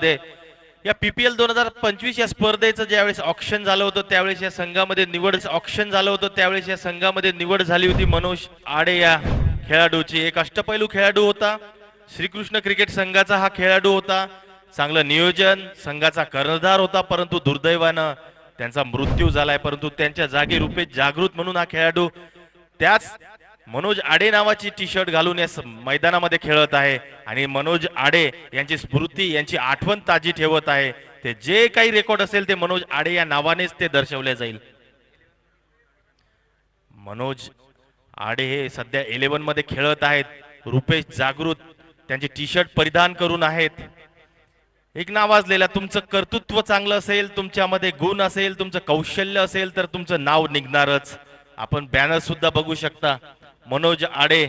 मध्ये या पीपीएल दोन हजार पंचवीस या स्पर्धेचं ज्यावेळेस ऑप्शन झालं होतं त्यावेळेस या संघामध्ये निवड ऑप्शन झालं होतं त्यावेळेस या संघामध्ये निवड झाली होती मनोज आडे या खेळाडूची. एक अष्टपैलू खेळाडू होता. श्रीकृष्ण क्रिकेट संघाचा हा खेळाडू होता. चांगलं नियोजन संघाचा कर्णधार होता परंतु दुर्दैवानं त्यांचा मृत्यू झालाय परंतु त्यांच्या जागी रुपेश जागृत म्हणून हा खेळाडू त्याच मनोज आडे नावाची टी शर्ट घालून या स- मैदानामध्ये खेळत आहे आणि मनोज आडे यांची स्मृती यांची आठवण ताजी ठेवत आहे. ते जे काही रेकॉर्ड असेल ते मनोज आडे या नावानेच ते दर्शवले जाईल. मनोज आडे हे सध्या इलेव्हनमध्ये खेळत आहेत. रुपेश जागृत त्यांची टी शर्ट परिधान करून आहेत. एक नावाजलेला तुमचं कर्तृत्व चांगलं असेल तुमच्यामध्ये गुण असेल तुमचं कौशल्य असेल तर तुमचं नाव निघणारच. आपण बॅनर सुद्धा बघू शकता. मनोज आडे